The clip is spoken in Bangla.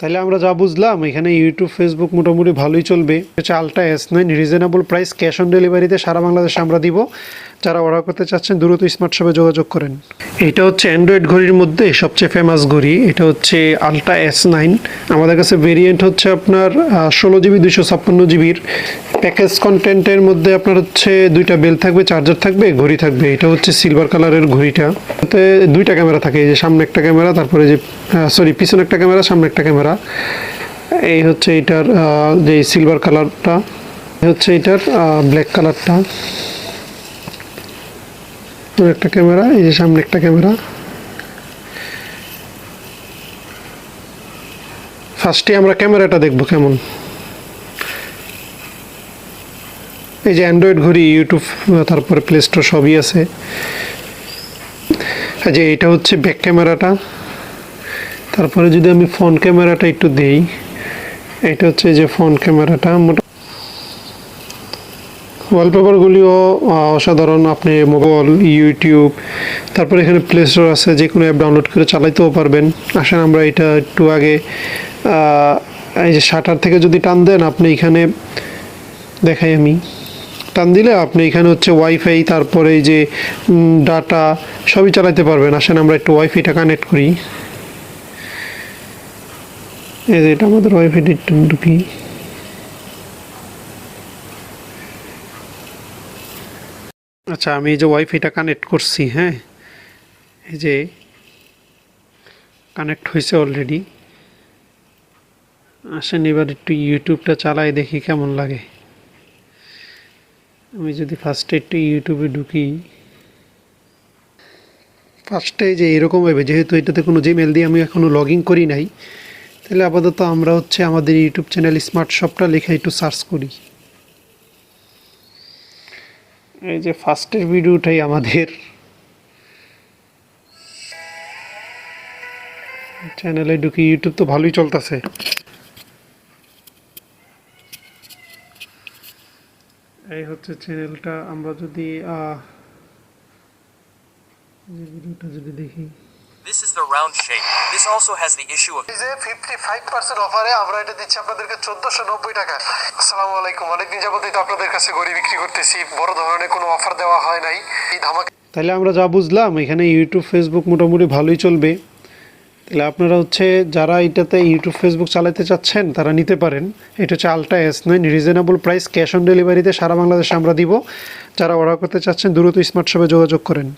তাহলে আমরা যা বুঝলাম, এখানে ইউটিউব ফেসবুক মোটামুটি ভালোই চলবে। হচ্ছে আলটা S nine reasonable price cash on ডেলিভারিতে সারা বাংলাদেশে আমরা দিব। যারা অর্ডার করতে চাচ্ছেন, দ্রুত স্মার্ট শপে যোগাযোগ করেন। এটা হচ্ছে অ্যান্ড্রয়েড ঘড়ির মধ্যে সবচেয়ে ফেমাস ঘড়ি। এটা হচ্ছে আলট্রা এস নাইন আমাদের কাছে ভেরিয়েন্ট হচ্ছে আপনার ষোলো জিবি দুশো ছাপ্পান্ন জিবির প্যাকেজ কন্টেন্টের মধ্যে আপনার হচ্ছে দুইটা বেল থাকবে চার্জার থাকবে, ঘড়ি থাকবে। এটা হচ্ছে সিলভার কালারের ঘড়িটা। এতে দুইটা ক্যামেরা থাকে, এই যে সামনে একটা ক্যামেরা তারপরে যে সরি পিছনে একটা ক্যামেরা সামনে একটা ক্যামেরা এই হচ্ছে এটার যে সিলভার কালারটা হচ্ছে এটার ব্ল্যাক কালারটা একটা ক্যামেরা, এই যে সামনে একটা ক্যামেরা। ফার্স্টে আমরা ক্যামেরাটা দেখব কেমন। এই যে অ্যান্ড্রয়েড ঘড়ি ইউটিউব তারপরে প্লে স্টোর সবই আছে। যে এটা হচ্ছে ব্যাক ক্যামেরাটা। তারপরে যদি আমি ফ্রন্ট ক্যামেরাটা একটু দেই, এটা হচ্ছে যে ফ্রন্ট ক্যামেরাটা। মোটা ওয়ালপেপারগুলিও অসাধারণ। আপনি মোবাইল, ইউটিউব, তারপরে এখানে প্লে স্টোর আছে যে কোনো অ্যাপ ডাউনলোড করে চালাইতেও পারবেন। আসেন আমরা এটা একটু আগে এই যে শাটার থেকে যদি টান দেন, আপনি এখানে দেখাই আমি। টান দিলে আপনি এখানে হচ্ছে ওয়াইফাই তারপরে এই যে ডাটা সবই চালাতে পারবেন। আসেন আমরা একটু ওয়াইফাইটা কানেক্ট করি। এই যে এটা আমাদের ওয়াইফাইটা একটু ঢুকি। আচ্ছা আমি যে ওয়াইফাইটা কানেক্ট করছি হ্যাঁ? এই যে কানেক্ট হয়েছে অলরেডি আসেন এবার একটু ইউটিউবটা চালাই, দেখি কেমন লাগে। আমি যদি ফার্স্টে একটু ইউটিউবে ঢুকি। ফার্স্টে যে এরকম হবে, যেহেতু এটাতে কোনো জিমেল দিয়ে আমি এখনও লগ করি নাই, তাহলে আপাতত আমরা হচ্ছে আমাদের ইউটিউব চ্যানেল স্মার্ট শপটা লিখে একটু সার্চ করি। এই যে ফার্স্টের ভিডিওটাই আমাদের। চ্যানেলে ঢুকি ইউটিউব তো ভালোই চলতেছে। এই হচ্ছে চ্যানেলটা, আমরা যদি ভিডিওটা যদি দেখি। This is the round shape. This also has the issue of যে ফিফটি ফাইভ পার্সেন্ট অফারে আমরা এটা দিচ্ছি আপনাদেরকে চোদ্দশো নব্বই টাকা। আসসালামু আলাইকুম। অনেকদিন যাবতই তো আপনাদের কাছে গড়ি বিক্রি করতেছি। বড় ধরনের কোনো অফার দেওয়া হয় নাই। এই ধামাকা তাহলে আমরা যা বুঝলাম এখানে ইউটিউব ফেসবুক মোটামুটি ভালোই চলবে। তাহলে আপনারা হচ্ছে যারা এটাতে ইউটিউব ফেসবুক চালাতে চাচ্ছেন তারা নিতে পারেন। এটা হচ্ছে ultra S nine reasonable price cash on ডেলিভারিতে সারা বাংলাদেশে আমরা দিব। যারা অর্ডার করতে চাচ্ছেন দ্রুত স্মার্ট শপে যোগাযোগ করেন।